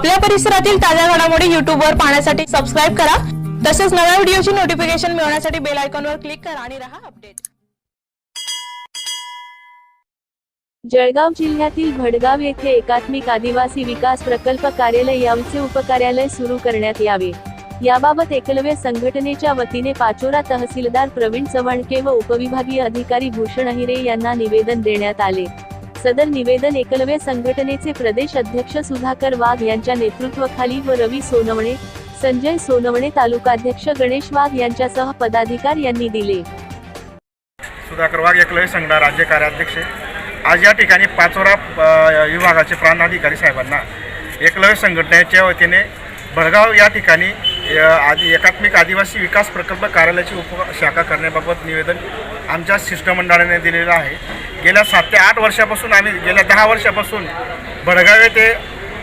आपल्या परिसरातील ताज्या घडामोडी YouTube वर पाहण्यासाठी सबस्क्राईब करा. तसेच नव्या व्हिडिओची नोटिफिकेशन मिळवण्यासाठी बेल आयकॉनवर क्लिक करा आणि रहा अपडेट जळगाव जिल्ह्यातील भडगाव येथे एकात्मिक आदिवासी विकास प्रकल्प कार्यालय यांचे उपकार्यालय सुरू करण्यात यावे. याबाबत एकलव्य संघटनेच्या वतीने पाचोरा तहसीलदार प्रवीण चव्हाणके व उपविभागीय अधिकारी भूषण अहिरे यांना निवेदन देण्यात आले. सदर निवेदन एकलव्य संघटनेचे प्रदेश अध्यक्ष सुधाकर वाघ यांच्या नेतृत्वाखाली व रवी सोनवणे संजय सोनवणे तालुकाध्यक्ष गणेश वाघ यांच्यासह पदाधिकार यांनी दिले. सुधाकर वाघ एकलव्य संघटना राज्य कार्याध्यक्ष आज या ठिकाणी पाचोरा विभागाचे प्रांताधिकारी साहेबांना एकलव्य संघटनेच्या वतीने भडगाव या ठिकाणी आदि एकात्मिक आदिवासी विकास प्रकल्प कार्यालयाची उपशाखा करण्याबाबत निवेदन आमच्या शिष्टमंडळाने दिलेलं आहे. गेल्या सात ते आठ वर्षापासून आम्ही गेल्या दहा वर्षापासून बडगाव येथे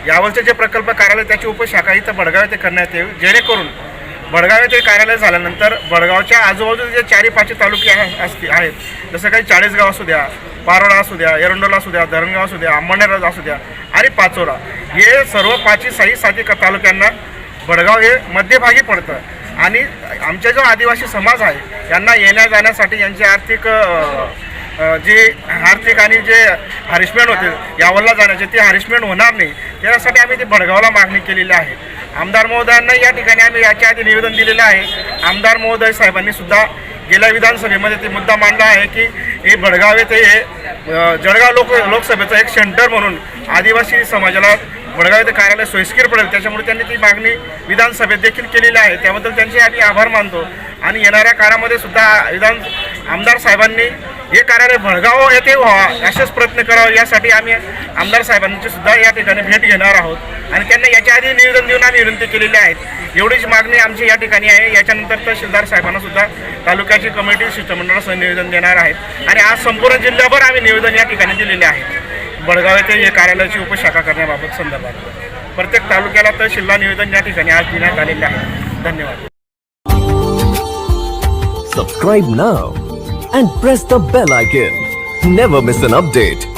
यावरचे जे प्रकल्प कार्यालय त्याची उपशाखा इथं बडगाव येथे करण्यात येईल. जेणेकरून बडगाव येथे कार्यालय झाल्यानंतर बडगावच्या आजूबाजूचे जे चारी पाचशे तालुके असतील आहेत जसं काही चाळीसगाव असू द्या पारोळा असू द्या एरंडोला असू द्या धरणगाव असू द्या अंबरनेर असू द्या आणि पाचोरा हे सर्व पाचही साई साती तालुक्यांना बडगाव हे मध्यभागी पडतं. आणि आमचा जो आदिवासी समाज आहे यांना येण्या जाण्यासाठी यांची आर्थिक जे आर्थिक आणि जे हरिशमेंट होते यावरला जाण्याचे ते हरिशमेंट होणार नाही. त्यासाठी आम्ही ते भडगावला मागणी केलेली आहे. आमदार महोदयांना या ठिकाणी आम्ही याच्या आधी निवेदन दिलेलं आहे. आमदार महोदय साहेबांनी सुद्धा गेल्या विधानसभेमध्ये ते मुद्दा मांडला आहे की हे भडगाव येथे हे जळगाव लोक लोकसभेचं एक सेंटर म्हणून आदिवासी समाजाला भडगाव येथे कार्यालय सोयीस्कर पडेल त्याच्यामुळे त्यांनी ती मागणी विधानसभेत देखील केलेली आहे. त्याबद्दल त्यांचे आम्ही आभार मानतो. आणि येणाऱ्या काळामध्ये सुद्धा विधान आमदार साहेबांनी हे कार्यालय भडगाव येथे व्हावा असेच प्रयत्न करावा यासाठी आम्ही आमदार साहेबांची सुद्धा या ठिकाणी भेट घेणार आहोत. आणि त्यांना याच्या आधी निवेदन देऊन आम्ही विनंती केलेली आहेत एवढीच मागणी आमची या ठिकाणी आहे. याच्यानंतर तहसीलदार साहेबांना सुद्धा तालुक्याची कमिटी शिष्टमंडळासह निवेदन देणार आहेत. आणि आज संपूर्ण जिल्ह्याभर आम्ही निवेदन या ठिकाणी दिलेले आहे. बडगाव येथे हे कार्यालयाची उपशाखा करण्याबाबत संदर्भात प्रत्येक तालुक्याला तहसीलला निवेदन या ठिकाणी आज देण्यात आलेले आहे धन्यवाद subscribe now and press the bell icon. Never miss an update.